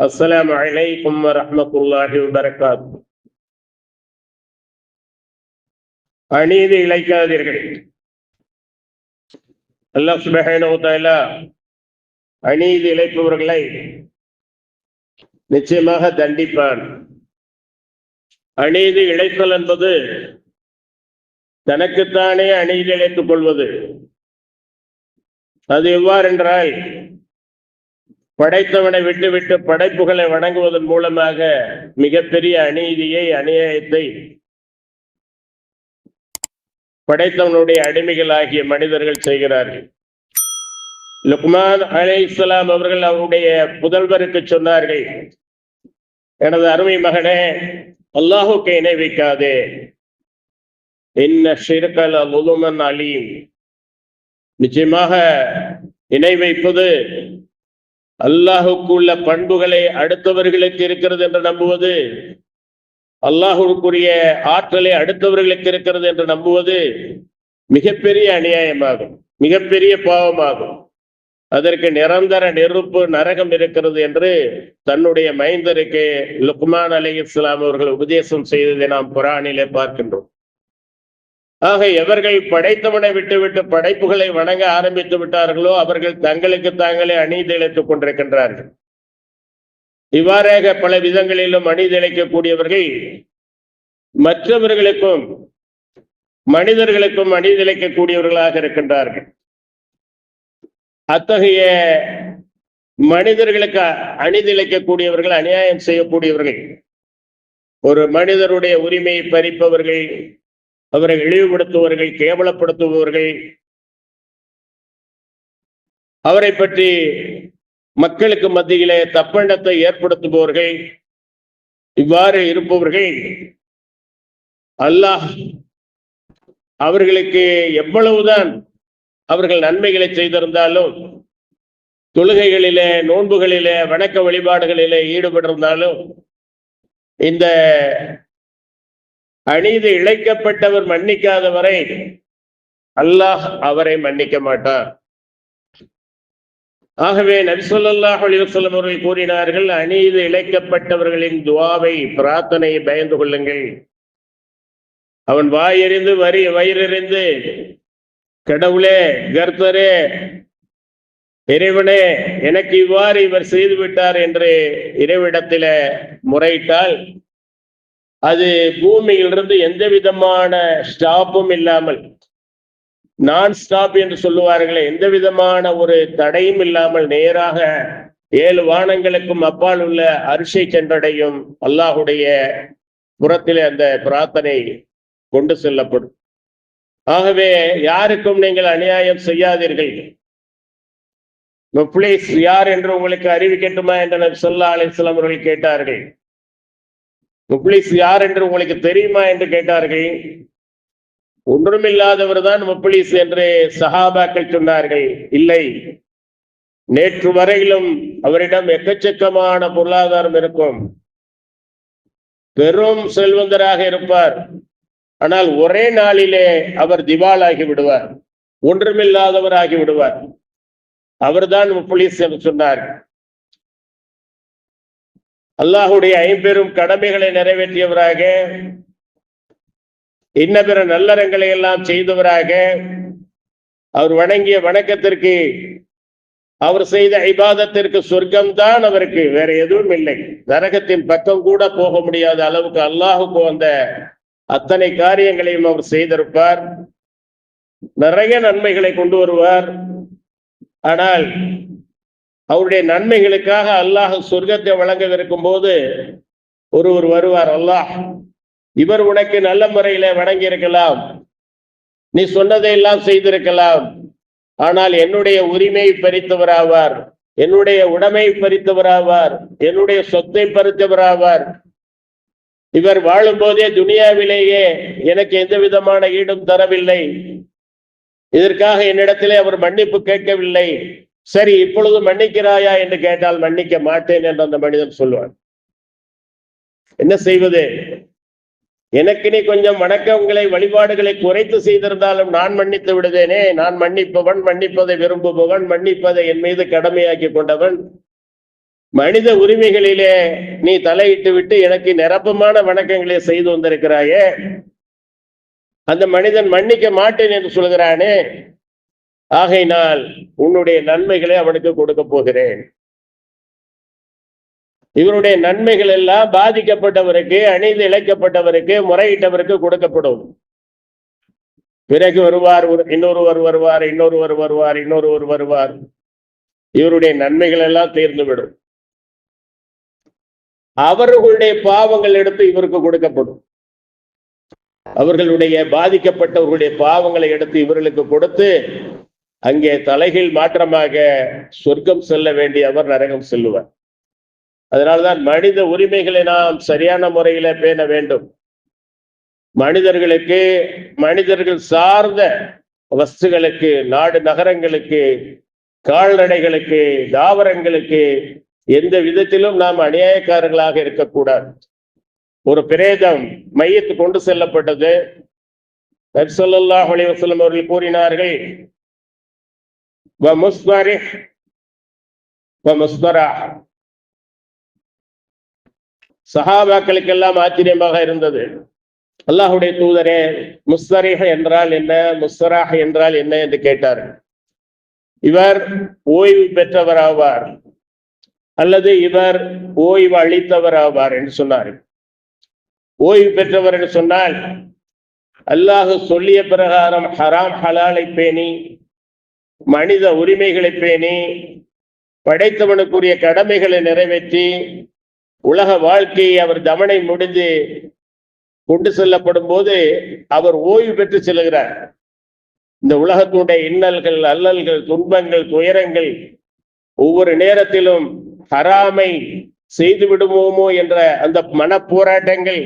السلام عليكم ورحمة الله وبركاته அநீதி இழைக்காதீர்கள் அல்லாஹ் சுப்ஹானஹு வ தஆலா அநீதி இழைப்பவர்களை நிச்சயமாக தண்டிப்பான் அநீதி இழைத்தல் என்பது தனக்குத்தானே அநீதி இழைத்துக் கொள்வது அது எவ்வாறென்றால் படைத்தவனை விட்டுவிட்டு படைப்புகளை வணங்குவதன் மூலமாக மிகப்பெரிய அநீதியை அநியாயத்தை படைத்தவனுடைய அடிமைகளாகிய மனிதர்கள் செய்கிறார்கள். லுக்மான் அலை இஸ்லாம் அவர்கள் அவருடைய புதல்வருக்கு சொன்னார்கள் எனது அருமை மகனே அல்லாஹுக்கு இணை வைக்காதே. என்ன ஷிர்கல் முதுமன் அலீம். நிச்சயமாக இணை வைப்பது அல்லாஹுக்கு உள்ள பண்புகளை அடுத்தவர்களுக்கு இருக்கிறது என்று நம்புவது அல்லாஹுக்குரிய ஆற்றலை அடுத்தவர்களுக்கு இருக்கிறது என்று நம்புவது மிகப்பெரிய அநியாயமாகும் மிகப்பெரிய பாவமாகும். அதற்கு நிரந்தர நெருப்பு நரகம் இருக்கிறது என்று தன்னுடைய மைந்தருக்கு லுக்மான் அலி இஸ்லாம் அவர்கள் உபதேசம் செய்ததை நாம் குரானிலே பார்க்கின்றோம். ஆக எவர்கள் படைத்தவனை விட்டுவிட்டு படைப்புகளை வணங்க ஆரம்பித்து விட்டார்களோ அவர்கள் தங்களுக்கு தாங்களே அநீதி இழைத்துக் கொண்டிருக்கின்றார்கள். இவ்வாறாக பல விதங்களிலும் அநீதி இழைக்கக்கூடியவர்கள் மற்றவர்களுக்கும் மனிதர்களுக்கும் அநீதி இழைக்கக்கூடியவர்களாக இருக்கின்றார்கள். அத்தகைய மனிதர்களுக்கு அநீதி இழைக்கக்கூடியவர்கள் அநியாயம் செய்யக்கூடியவர்கள் ஒரு மனிதருடைய உரிமையை பறிப்பவர்கள் அவரை இழிவுபடுத்துபவர்கள் கேவலப்படுத்துபவர்கள். அவரை பற்றி மக்களுக்கு மத்தியிலே தப்பெண்ணத்தை ஏற்படுத்துபவர்கள். இவ்வாறு இருப்பவர்கள் அல்லாஹ் அவர்களுக்கு எவ்வளவுதான் அவர்கள் நன்மைகளை செய்திருந்தாலும் தொழுகைகளிலே நோன்புகளிலே வணக்க வழிபாடுகளிலே ஈடுபட்டிருந்தாலும் இந்த அநீதி இழைக்கப்பட்டவர் மன்னிக்காத வரை அல்லாஹ் அவரை மன்னிக்க மாட்டார். ஆகவே நபிசல்லாஹ் அலிவசல்லம் அவர்கள் கூறினார்கள் அநீதி இழைக்கப்பட்டவர்களின் துவாவை பிரார்த்தனையை பயந்து கொள்ளுங்கள். அவன் வாயெறிந்து வரி வயிறெறிந்து கடவுளே கர்த்தரே இறைவனே எனக்கு இவ்வாறு இவர் செய்து விட்டார் என்று இறைவிடத்தில முறையிட்டால் அது பூமியிலிருந்து எந்த விதமான ஸ்டாப்பும் இல்லாமல் நான் ஸ்டாப் என்று சொல்லுவார்களே எந்த விதமான ஒரு தடையும் இல்லாமல் நேராக ஏழு வானங்களுக்கும் அப்பால் உள்ள அரிசை சென்றடையும் அல்லாஹுடைய புறத்திலே அந்த பிரார்த்தனை கொண்டு செல்லப்படும். ஆகவே யாருக்கும் நீங்கள் அநியாயம் செய்யாதீர்கள். முப்ளீஸ் யார் என்று உங்களுக்கு அறிவிக்கட்டுமா என்று சொல்லா அலிஸ்லாம் அவர்கள் கேட்டார்கள். முப்ளிஸ் யார் என்று உங்களுக்கு தெரியுமா என்று கேட்டார்கள். ஒன்றுமில்லாதவர் தான் முப்ளிஸ் என்று சஹாபாக்கள் சொன்னார்கள். இல்லை. நேற்று வரையிலும் அவரிடம் எக்கச்சக்கமான பொருளாதாரம் இருக்கும். பெரும் செல்வந்தராக இருப்பார். ஆனால் ஒரே நாளிலே அவர் திவாலாகி விடுவார். ஒன்றுமில்லாதவர் ஆகி விடுவார். அவர்தான் முப்ளிஸ் என்று சொன்னார் அல்லாஹுடைய ஐம்பெரும் கடமைகளை நிறைவேற்றியவராக இன்ன பிற நல்லறங்களை எல்லாம் செய்தவராக அவர் வணங்கிய வணக்கத்திற்கு அவர் செய்த ஐபாதத்திற்கு சொர்க்கம்தான் அவருக்கு வேற எதுவும் இல்லை. நரகத்தின் பக்கம் கூட போக முடியாத அளவுக்கு அல்லாஹுக்கு வந்த அத்தனை காரியங்களையும் அவர் செய்திருப்பார். நிறைய நன்மைகளை கொண்டு வருவார். ஆனால் அவருடைய நன்மைகளுக்காக அல்லாஹ் சொர்க்கத்தை வழங்கவிருக்கும் போது ஒருவர் வருவார் அல்லாஹ் இவர் உனக்கு நல்ல முறையில வணங்கி இருக்கலாம் நீ சொன்னதை எல்லாம் செய்திருக்கலாம். ஆனால் என்னுடைய உரிமையை பறித்தவராவார். என்னுடைய உடைமை பறித்தவராவார். என்னுடைய சொத்தை பறித்தவராவார். இவர் வாழும் போதே துனியாவிலேயே எனக்கு எந்த விதமான ஈடும் தரவில்லை. இதற்காக என்னிடத்திலே அவர் மன்னிப்பு கேட்கவில்லை. சரி இப்பொழுது மன்னிக்கிறாயா என்று கேட்டால் மன்னிக்க மாட்டேன் என்று அந்த மனிதன் சொல்லுவான். என்ன செய்வது? எனக்கு நீ கொஞ்சம் வணக்கங்களை வழிபாடுகளை குறைத்து செய்திருந்தாலும் நான் மன்னித்து விடுவேனே. நான் மன்னிப்பவன் மன்னிப்பதை விரும்புபவன் மன்னிப்பதை என் மீது கடமையாக்கி கொண்டவன். மனித உரிமைகளிலே நீ தலையிட்டு விட்டு எனக்கு நிரப்பமான வணக்கங்களை செய்து வந்திருக்கிறாயே. அந்த மனிதன் மன்னிக்க மாட்டேன் என்று சொல்கிறானே. ஆகையினால் உன்னுடைய நன்மைகளை அவனுக்கு கொடுக்க போகிறேன். இவருடைய நன்மைகள் எல்லாம் பாதிக்கப்பட்டவருக்கு அணிந்து இழைக்கப்பட்டவருக்கு முறையிட்டவருக்கு கொடுக்கப்படும். பிறகு வருவார் இன்னொருவர் வருவார் இன்னொருவர் வருவார் இன்னொருவர் வருவார். இவருடைய நன்மைகள் எல்லாம் தீர்ந்துவிடும். அவர்களுடைய பாவங்கள் எடுத்து இவருக்கு கொடுக்கப்படும். அவர்களுடைய பாதிக்கப்பட்டவர்களுடைய பாவங்களை எடுத்து இவர்களுக்கு கொடுத்து அங்கே தலைகீழ் மாற்றமாக சொர்க்கம் செல்ல வேண்டிய அவர் நரகம் செல்லுவார். அதனால்தான் மனித உரிமைகளை நாம் சரியான முறையில பேண வேண்டும். மனிதர்களுக்கு மனிதர்கள் சார்ந்த வஸ்துகளுக்கு நாடு நகரங்களுக்கு கால்நடைகளுக்கு தாவரங்களுக்கு எந்த விதத்திலும் நாம் அநியாயக்காரர்களாக இருக்கக்கூடாது. ஒரு பிரேதம் மையத்து கொண்டு செல்லப்பட்டது. நபிசல்லாஹ் அவர்கள் கூறினார்கள் ومصطرح ومصطرح சஹாபாக்களுக்கெல்லாம் ஆச்சரியமாக இருந்தது அல்லாஹுடைய தூதரே முஸ்தரிஹ் என்றால் என்ன முஸ்தராஹ் என்றால் என்ன என்று கேட்டார் இவர் ஓய்வு பெற்றவர் ஆவார் அல்லது இவர் ஓய்வு அளித்தவர் ஆவார் என்று சொன்னார் ஓய்வு பெற்றவர் என்று சொன்னால் அல்லாஹ் சொல்லிய பிரகாரம் ஹராம் ஹலாலை பேணி மனித உரிமைகளை பேணி படைத்தவனுக்குரிய கடமைகளை நிறைவேற்றி உலக வாழ்க்கையை அவர் தமனை முடிந்து கொண்டு செல்லப்படும் போது அவர் ஓய்வு பெற்று செல்கிறார். இந்த உலகத்துடைய இன்னல்கள் அல்லல்கள் துன்பங்கள் துயரங்கள் ஒவ்வொரு நேரத்திலும் ஹராமை செய்து விடுவோமோ என்ற அந்த மன போராட்டங்கள்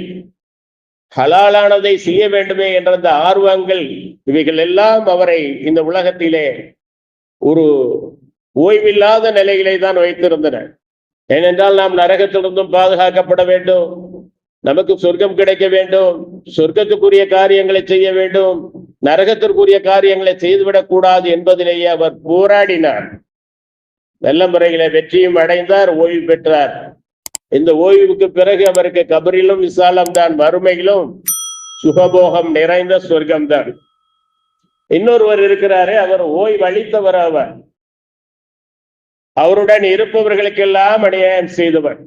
ஹலாலானதை செய்ய வேண்டுமே என்ற அந்த ஆர்வங்கள் இவைகள் எல்லாம் அவரை இந்த உலகத்திலே ஒரு ஓய்வில்லாத நிலையிலே தான் வைத்திருந்தன. ஏனென்றால் நாம் நரகத்திலிருந்தும் பாதுகாக்கப்பட வேண்டும். நமக்கு சொர்க்கம் கிடைக்க வேண்டும். சொர்க்கத்துக்குரிய காரியங்களை செய்ய வேண்டும். நரகத்திற்குரிய காரியங்களை செய்துவிடக் கூடாது என்பதிலேயே அவர் போராடினார். நல்ல முறைகளை வெற்றியும் அடைந்தார் ஓய்வு பெற்றார். இந்த ஓய்வுக்கு பிறகு அவருக்கு கபரிலும் விசாலம் தான் மறுமையிலும் சுகபோகம் நிறைந்த சொர்க்கம்தான். இன்னொருவர் இருக்கிறாரே அவர் ஓய்வு அவர். அவருடன் இருப்பவர்களுக்கெல்லாம் அநியாயம் செய்தவர்.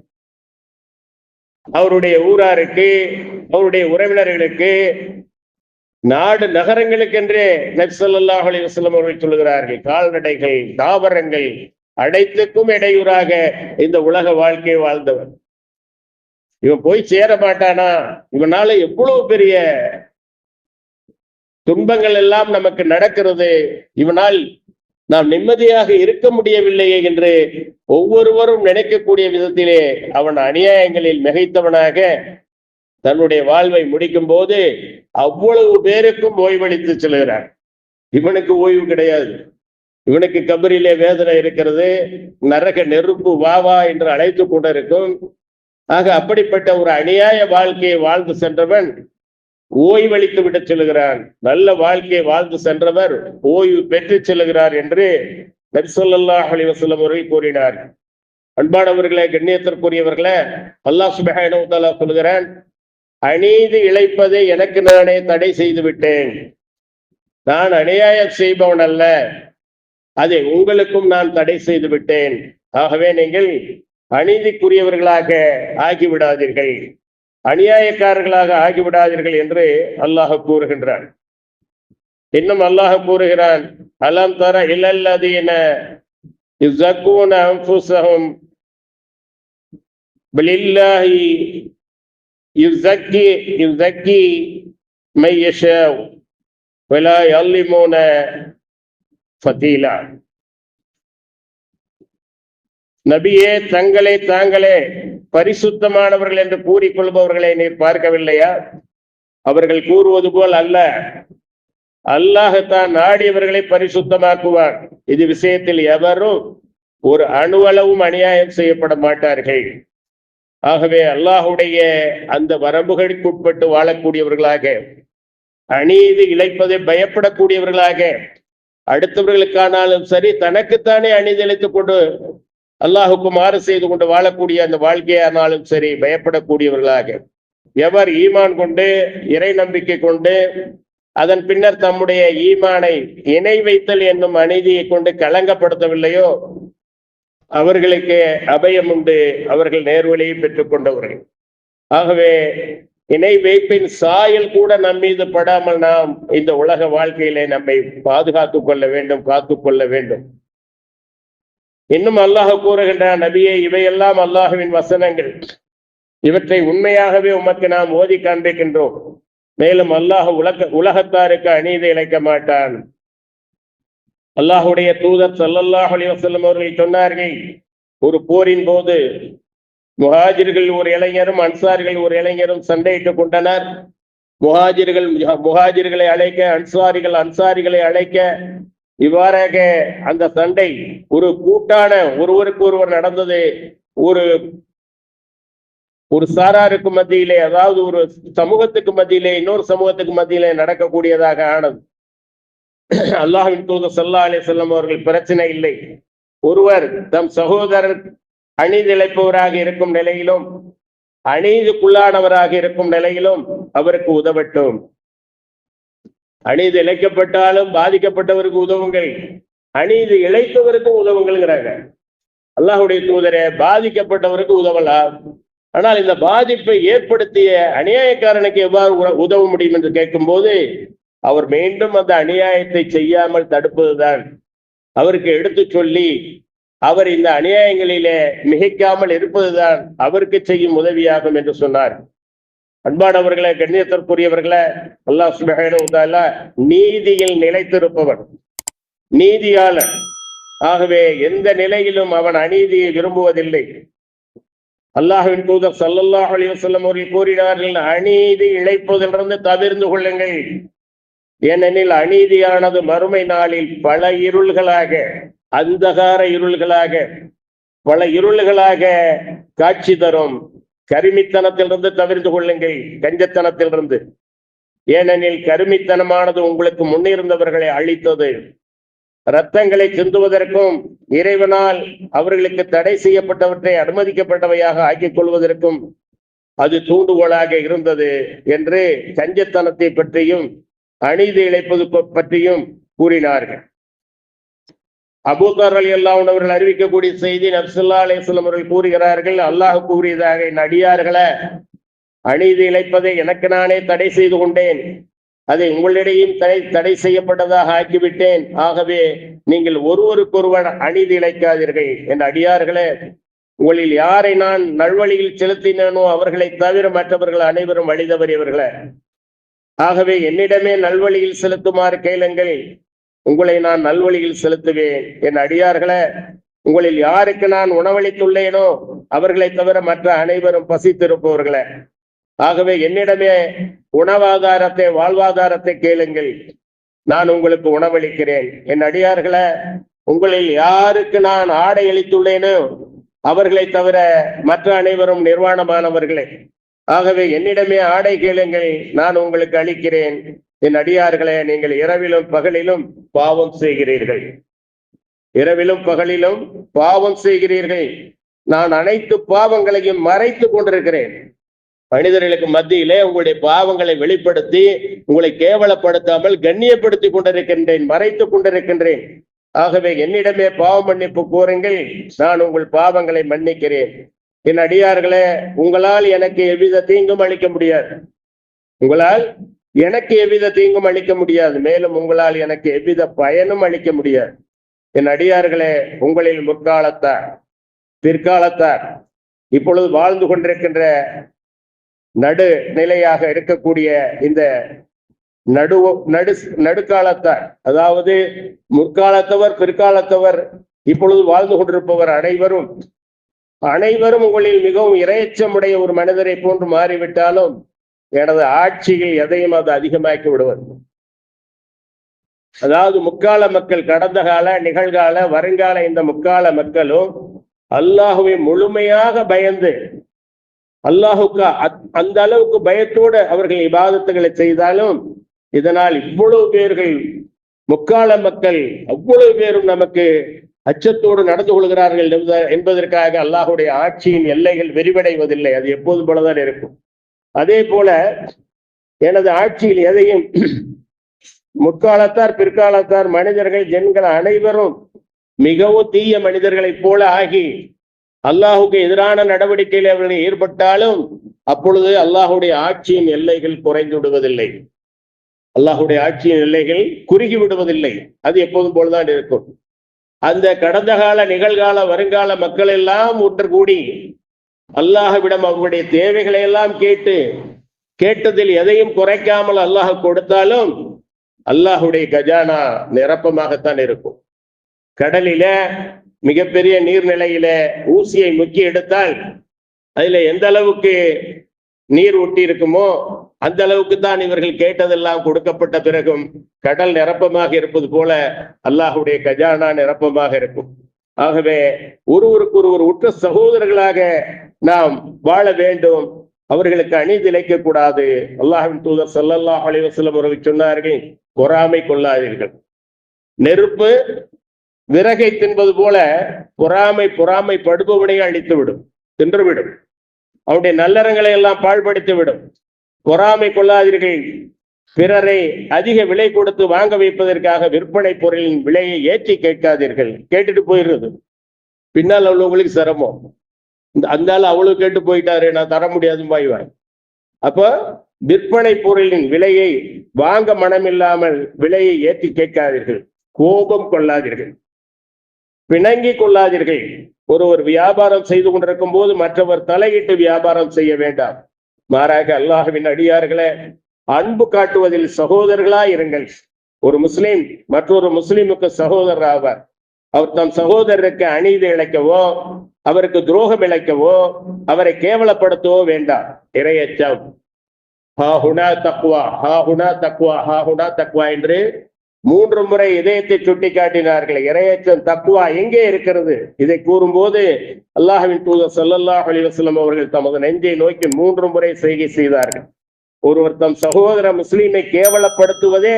அவருடைய ஊராருக்கு அவருடைய உறவினர்களுக்கு நாடு நகரங்களுக்கென்றே நபிசல்லாஹ் அலி வசல்லம் அவர்கள் சொல்லுகிறார்கள் கால்நடைகள் தாவரங்கள் அனைத்துக்கும் இடையூறாக இந்த உலக வாழ்க்கையை வாழ்ந்தவர். இவன் போய் சேர மாட்டானா? இவனால எவ்வளவு பெரிய துன்பங்கள் எல்லாம் நமக்கு நடக்கிறது. இவனால் நாம் நிம்மதியாக இருக்க முடியவில்லையே என்று ஒவ்வொருவரும் நினைக்கக்கூடிய விதத்திலே அவன் அநியாயங்களில் மிகைத்தவனாக தன்னுடைய வாழ்வை முடிக்கும் போது அவ்வளவு பேருக்கும் ஓய்வளித்து செல்கிறான். இவனுக்கு ஓய்வு கிடையாது. இவனுக்கு கபரிலே வேதனை இருக்கிறது. நரக நெருப்பு வா வா என்று அழைத்து கொண்டிருக்கும். ஆக அப்படிப்பட்ட ஒரு அநியாய வாழ்க்கையை வாழ்ந்து சென்றவன் ஓய்வளித்து விட செல்கிறான் நல்ல வாழ்க்கையை வாழ்ந்து சென்றவர் ஓய்வு பெற்று செல்கிறார் என்று நரிசல்லாஹ் அலிவசல்லம் அவர்கள் கூறினார். அன்பானவர்களே கண்ணியத்திற்குரியவர்களே அல்லாஹ் சுபஹானஹு சொல்கிறான் அநீதி இழைப்பதை எனக்கு நானே தடை செய்து விட்டேன். நான் அநியாயம் செய்பவன் அல்ல. அதை உங்களுக்கும் நான் தடை செய்து விட்டேன். ஆகவே நீங்கள் அநீதிக்குரியவர்களாக ஆகிவிடாதீர்கள். அநியாயக்காரர்களாக ஆகிவிடாதீர்கள் என்று அல்லாஹ் கூறுகின்றான். இன்னும் அல்லாஹ் கூறுகிறான் அலம் தர இல்லல்லதீன மை ஃபதீலா. நபியே தங்களை தாங்களே பரிசுத்தமானவர்கள் என்று கூறிக்கொள்பவர்களை நீர் பார்க்கவில்லையா? அவர்கள் கூறுவது போல் அல்ல. அல்லாஹத்தான் நாடியவர்களை பரிசுத்தமாக்குவார். இது விஷயத்தில் எவரும் ஒரு அணுவளவும் அநியாயம் செய்யப்பட மாட்டார்கள். ஆகவே அல்லாஹுடைய அந்த வரம்புகளுக்குட்பட்டு வாழக்கூடியவர்களாக அநீதி இழைப்பதை பயப்படக்கூடியவர்களாக அடுத்தவர்களுக்கானாலும் சரி தனக்குத்தானே அநீதி இழைத்துக் கொண்டு அல்லாஹுக்கு மாறு செய்து கொண்டு வாழக்கூடிய அந்த வாழ்க்கையானாலும் சரி பயப்படக்கூடியவர்களாக. எவர் ஈமான் கொண்டு இறை நம்பிக்கை கொண்டு அதன் பின்னர் தம்முடைய ஈமானை இணை வைத்தல் என்னும் அநீதியை கொண்டு களங்கப்படுத்தவில்லையோ அவர்களுக்கு அபயம் உண்டு. அவர்கள் நேர்வழியை பெற்றுக் கொண்டவர்கள். ஆகவே இணை வைப்பின் சாயல் கூட நம் மீது படாமல் நாம் இந்த உலக வாழ்க்கையிலே நம்மை பாதுகாத்துக் கொள்ள வேண்டும் காத்துக்கொள்ள வேண்டும். இன்னும் அல்லாஹ் கூறுகின்றான் நபியே இவையெல்லாம் அல்லாஹுவின் வசனங்கள். இவற்றை உண்மையாகவே உமக்கு நாம் ஓதி காண்பிக்கின்றோம். மேலும் அல்லாஹ் உலக உலகத்தாருக்கு அநீதி இழைக்க மாட்டான். அல்லாஹுடைய தூதர் சல்லல்லாஹ் அலி வசல்லம் அவர்கள் சொன்னார்கள் ஒரு போரின் போது முஹாஜிர்கள் ஒரு இளைஞரும் அன்சாரிகள் ஒரு இளைஞரும் சண்டையிட்டுக் கொண்டனர். முஹாஜிர்கள் முஹாஜிர்களை அழைக்க அன்சாரிகள் அன்சாரிகளை அழைக்க இவ்வாறாக அந்த சண்டை ஒரு கூட்டான ஒருவருக்கு ஒருவர் நடந்தது ஒரு ஒரு சாராருக்கு மத்தியிலே அதாவது ஒரு சமூகத்துக்கு மத்தியிலே இன்னொரு சமூகத்துக்கு மத்தியிலே நடக்கக்கூடியதாக ஆனது. அல்லாஹின் தூத சல்லா அலி செல்லம் அவர்கள் பிரச்சனை இல்லை. ஒருவர் தம் சகோதரர் அணிதிழைப்பவராக இருக்கும் நிலையிலும் அநீதிக்குள்ளானவராக இருக்கும் நிலையிலும் அவருக்கு உதவட்டும். அநீதி இழைக்கப்பட்டாலும் பாதிக்கப்பட்டவருக்கு உதவுங்கள். அநீதி இழைத்தவருக்கும் உதவுங்கள்ங்கிறாங்க. அல்லாஹுடைய தூதரே பாதிக்கப்பட்டவருக்கு உதவலாம். ஆனால் இந்த பாதிப்பை ஏற்படுத்திய அநியாயக்காரனுக்கு எவ்வாறு உதவ முடியும் என்று கேட்கும் போது அவர் மீண்டும் அந்த அநியாயத்தை செய்யாமல் தடுப்பதுதான். அவருக்கு எடுத்து சொல்லி அவர் இந்த அநியாயங்களிலே மிகைக்காமல் இருப்பதுதான் அவருக்கு செய்யும் உதவியாகும் என்று சொன்னார். அன்பானவர்களே கண்ணியத்திற்குரியவர்களே அல்லாஹ் சுபஹான நீதியில் நிலைத்திருப்பவன் நீதியாளன் ஆகவே எந்த நிலையிலும் அவன் அநீதியை விரும்புவதில்லை. அல்லாஹுவின் தூதர் சல்லல்லாஹ் அலிவசல்லம் அவர்கள் கூறினார்கள் அநீதி இழைப்பதிலிருந்து தவிர்ந்து கொள்ளுங்கள். ஏனெனில் அநீதியானது மறுமை நாளில் பல இருள்களாக அந்தகார இருள்களாக பல இருள்களாக காட்சி தரும். கருமித்தனத்திலிருந்து தவிர்த்து கொள்ளுங்கள் கஞ்சத்தனத்திலிருந்து. ஏனெனில் கருமித்தனமானது உங்களுக்கு முன்னிருந்தவர்களை அழித்தது. ரத்தங்களை சிந்துவதற்கும் இறைவனால் அவர்களுக்கு தடை செய்யப்பட்டவற்றை அனுமதிக்கப்பட்டவையாக ஆக்கிக் கொள்வதற்கும் அது தூண்டுகோலாக இருந்தது என்று கஞ்சத்தனத்தை பற்றியும் அநீதி இழைப்பது பற்றியும் கூறினார்கள். அபூதர் அலி அல்லாஹ் அவர்கள் அறிவிக்கக்கூடிய செய்தி நப்சுல்லா அலிஸ்லாம் அவர்கள் கூறுகிறார்கள் அல்லாஹ் கூறியதாக என் அடியார்களை அநீதி இழைப்பதை எனக்கு நானே தடை செய்து கொண்டேன். அதை உங்களிடையும் தடை தடை செய்யப்பட்டதாக ஆக்கிவிட்டேன். ஆகவே நீங்கள் ஒருவருக்கொருவர் அநீதி இழைக்காதீர்கள். என் அடியார்களே உங்களில் யாரை நான் நல்வழியில் செலுத்தினேனோ அவர்களை தவிர மற்றவர்கள் அனைவரும் வழி தவறியவர்களே ஆகவே என்னிடமே நல்வழியில் செலுத்துமாறு கேளுங்கள். உங்களை நான் நல்வழியில் செலுத்துவேன். என் அடியார்களே உங்களில் யாருக்கு நான் உணவளித்துள்ளேனோ அவர்களை தவிர மற்ற அனைவரும் பசித்திருப்பவர்களே. ஆகவே என்னிடமே உணவாதாரத்தை வாழ்வாதாரத்தை கேளுங்கள். நான் உங்களுக்கு உணவளிக்கிறேன். என் அடியார்களே உங்களில் யாருக்கு நான் ஆடை அளித்துள்ளேனோ அவர்களை தவிர மற்ற அனைவரும் நிர்வாணமானவர்களே. ஆகவே என்னிடமே ஆடை கேளுங்கள். நான் உங்களுக்கு அளிக்கிறேன். என் அடியார்களே நீங்கள் இரவிலும் பகலிலும் பாவம் செய்கிறீர்கள். இரவிலும் பகலிலும் பாவம் செய்கிறீர்கள். நான் அனைத்து பாவங்களையும் மறைத்து கொண்டிருக்கிறேன். மனிதர்களுக்கு மத்தியிலே உங்களுடைய பாவங்களை வெளிப்படுத்தி உங்களை கேவலப்படுத்தாமல் கண்ணியப்படுத்தி கொண்டிருக்கின்றேன் மறைத்து கொண்டிருக்கின்றேன். ஆகவே என்னிடமே பாவ மன்னிப்பு கூறுங்கள் நான் உங்கள் பாவங்களை மன்னிக்கிறேன். என் அடியார்களே உங்களால் எனக்கு எவ்வித தீங்கும் அளிக்க முடியாது. உங்களால் எனக்கு எவ்வித தீங்கும் அளிக்க முடியாது. மேலும் உங்களால் எனக்கு எவ்வித பயனும் அளிக்க முடியாது. என் அடியார்களே உங்களில் முற்காலத்தார் பிற்காலத்தார் இப்பொழுது வாழ்ந்து கொண்டிருக்கின்ற நடு நிலையாக இருக்கக்கூடிய இந்த நடு நடு நடுக்காலத்தார் அதாவது முற்காலத்தவர் பிற்காலத்தவர் இப்பொழுது வாழ்ந்து கொண்டிருப்பவர் அனைவரும் அனைவரும் உங்களில் மிகவும் இரையச்சமுடைய ஒரு மனிதரை போன்று மாறிவிட்டாலும் எனது ஆட்சியில் எதையும் அது அதிகமாக்கி விடுவது. அதாவது முக்கால மக்கள் கடந்த கால நிகழ்கால வருங்கால இந்த முக்கால மக்களும் அல்லாஹுவை முழுமையாக பயந்து அல்லாஹுக்கு அந்த அளவுக்கு பயத்தோடு அவர்கள் இபாதத்துகளை செய்தாலும் இதனால் இவ்வளவு பேர்கள் முக்கால மக்கள் அவ்வளவு பேரும் நமக்கு அச்சத்தோடு நடந்து கொள்கிறார்கள் என்பதற்காக அல்லாஹுடைய ஆட்சியின் எல்லைகள் விரிவடைவதில்லை. அது எப்போதும் போலதான் இருக்கும். அதே போல எனது ஆட்சியில் எதையும் முற்காலத்தார் பிற்காலத்தார் மனிதர்கள் ஜென்கள் அனைவரும் மிகவும் தீய மனிதர்களைப் போல ஆகி அல்லாஹுக்கு எதிரான நடவடிக்கையில் அவர்கள் ஈடுபட்டாலும் அப்பொழுது அல்லாஹுடைய ஆட்சியின் எல்லைகள் குறைந்து விடுவதில்லை. அல்லாஹுடைய ஆட்சியின் எல்லைகள் குறுகி விடுவதில்லை. அது எப்போதும் போலதான் இருக்கும். அந்த கடந்த கால நிகழ்கால வருங்கால மக்கள் எல்லாம் ஒன்று கூடி அல்லாஹ்விடம் அவருடைய தேவைகளை எல்லாம் கேட்டு கேட்டதில் எதையும் குறைக்காமல் அல்லாஹ் கொடுத்தாலும் அல்லாஹுடைய கஜானா நிரப்பமாகத்தான் இருக்கும். கடலில மிகப்பெரிய நீர்நிலையில ஊசியை முக்கி எடுத்தால் அதுல எந்த அளவுக்கு நீர் ஒட்டி இருக்குமோ அந்த அளவுக்கு தான் இவர்கள் கேட்டதெல்லாம் கொடுக்கப்பட்ட பிறகும் கடல் நிரப்பமாக இருப்பது போல அல்லாஹுடைய கஜானா நிரப்பமாக இருக்கும். ஆகவே ஒருவருக்கு ஒருவர் உற்ற சகோதரர்களாக நாம் வாழ வேண்டும். அவர்களுக்கு அநீதி இழைக்க கூடாது அல்லாஹின் தூதர் சல்லல்லா அலிவசல்லம் அவர்கள் சொன்னார்கள் பொறாமை கொள்ளாதீர்கள். நெருப்பு விறகை தின்பது போல பொறாமை பொறாமை படுபவனை அழித்துவிடும் தின்றுவிடும். அவருடைய நல்லறங்களை எல்லாம் பாழ்படுத்தி விடும் பொறாமை கொள்ளாதீர்கள். பிறரை அதிக விலை கொடுத்து வாங்க வைப்பதற்காக விற்பனை பொருளின் விலையை ஏற்றி கேட்காதீர்கள். கேட்டுட்டு போயிடுறது. பின்னால் உள்ளவங்களுக்கு சிரமம். இந்த அவ்வளவு கேட்டு போயிட்டாரு நான் தர முடியாதுன்னு பாய்வான் அப்ப விற்பனை பொருளின் விலையை வாங்க மனமில்லாமல் விலையை ஏற்றி கேட்காதீர்கள். கோபம் கொள்ளாதீர்கள். பிணங்கி கொள்ளாதீர்கள். ஒருவர் வியாபாரம் செய்து கொண்டிருக்கும் போது மற்றவர் தலையிட்டு வியாபாரம் செய்ய வேண்டாம். மாறாக அல்லாஹுவின் அடியார்களே அன்பு காட்டுவதில் சகோதரர்களா இருங்கள். ஒரு முஸ்லீம் மற்றொரு முஸ்லிமுக்கு சகோதரர் ஆவார். அவர் தம் சகோதரருக்கு அநீதி இழைக்கவோ அவருக்கு துரோகம் இழைக்கவோ அவரை கேவலப்படுத்தவோ வேண்டாம். இரையச்சம். ஹா ஹுனா தக்வா ஹா ஹுனா தக்வா ஹா ஹுனா தக்வா என்று மூன்று முறை இதயத்தை சுட்டி காட்டினார்கள் இரையச்சம் தக்குவா எங்கே இருக்கிறது? இதை கூறும்போது அல்லாஹின் தூதர் சல்லல்லாஹ் அலைஹி அவர்கள் தமது நெஞ்சை நோக்கி மூன்று முறை செய்கை செய்தார்கள். ஒருவர் தம் சகோதர முஸ்லீமை கேவலப்படுத்துவதே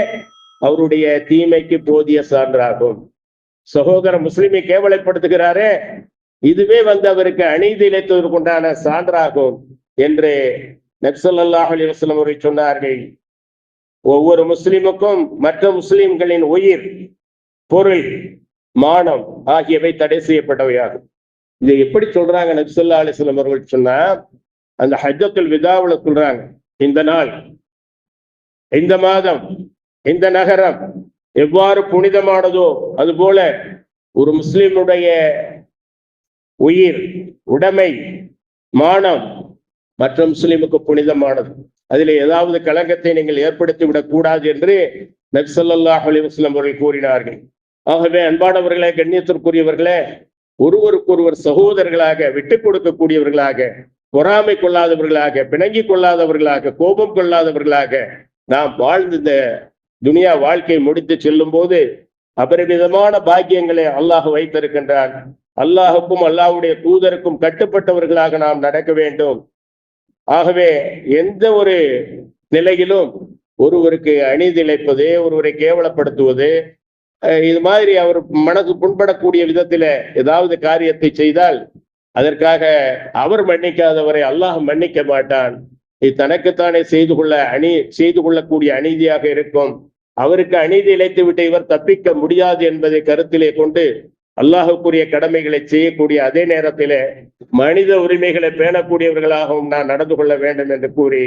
அவருடைய தீமைக்கு போதிய சான்றாகும். சகோதர முஸ்லிமை கேவலப்படுத்துகிறாரே இதுவே வந்து அவருக்கு அநீதி இழைத்ததற்குண்டான சான்றாகும் என்று நக்சல்லாஹ் அலி வஸ்லம் அவர்கள் சொன்னார்கள். ஒவ்வொரு முஸ்லிமுக்கும் மற்ற முஸ்லிம்களின் உயிர் பொருள் மானம் ஆகியவை தடை செய்யப்பட்டவையாகும். இதை எப்படி சொல்றாங்க நக்சல்லா அலிஸ்லாம் அவர்கள் சொன்னா அந்த ஹஜத்துல் விதாவில் சொல்றாங்க. இந்த நாள் இந்த மாதம் இந்த நகரம் எவ்வாறு புனிதமானதோ அதுபோல ஒரு முஸ்லிமுடைய உயிர் உடைமை மானம் மற்ற முஸ்லிமுக்கு புனிதமானது. அதில் ஏதாவது கலங்கத்தை நீங்கள் ஏற்படுத்தி விடக்கூடாது என்று நக்சல்லாஹ் அலி வஸ்லம் அவர்கள் கூறினார்கள். ஆகவே அன்பானவர்களே கண்ணியத்திற்குரியவர்களே ஒருவருக்கொருவர் சகோதரர்களாக விட்டுக் கொடுக்கக்கூடியவர்களாக பொறாமை கொள்ளாதவர்களாக பிணங்கி கொள்ளாதவர்களாக கோபம் கொள்ளாதவர்களாக நாம் வாழ்ந்து இந்த துனியா வாழ்க்கை முடித்து செல்லும் போது அபரிமிதமான பாக்கியங்களை அல்லாஹ் வைத்திருக்கின்றான். அல்லாஹுக்கும் அல்லாஹுடைய தூதருக்கும் கட்டுப்பட்டவர்களாக நாம் நடக்க வேண்டும். ஆகவே எந்த ஒரு நிலையிலும் ஒருவருக்கு அநீதி ஒருவரை கேவலப்படுத்துவது இது மாதிரி அவர் மனது புண்படக்கூடிய விதத்துல ஏதாவது காரியத்தை செய்தால் அதற்காக அவர் மன்னிக்காதவரை அல்லாஹ் மன்னிக்க மாட்டான். இது தனக்குத்தானே செய்து கொள்ள அணி செய்து கொள்ளக்கூடிய அநீதியாக இருக்கும். அவருக்கு அநீதி இழைத்து விட்டு இவர் தப்பிக்க முடியாது என்பதை கருத்திலே கொண்டு அல்லாஹுக்குரிய கடமைகளை செய்யக்கூடிய அதே நேரத்திலே மனித உரிமைகளை பேணக்கூடியவர்களாகவும் நான் நடந்து கொள்ள வேண்டும் என்று கூறி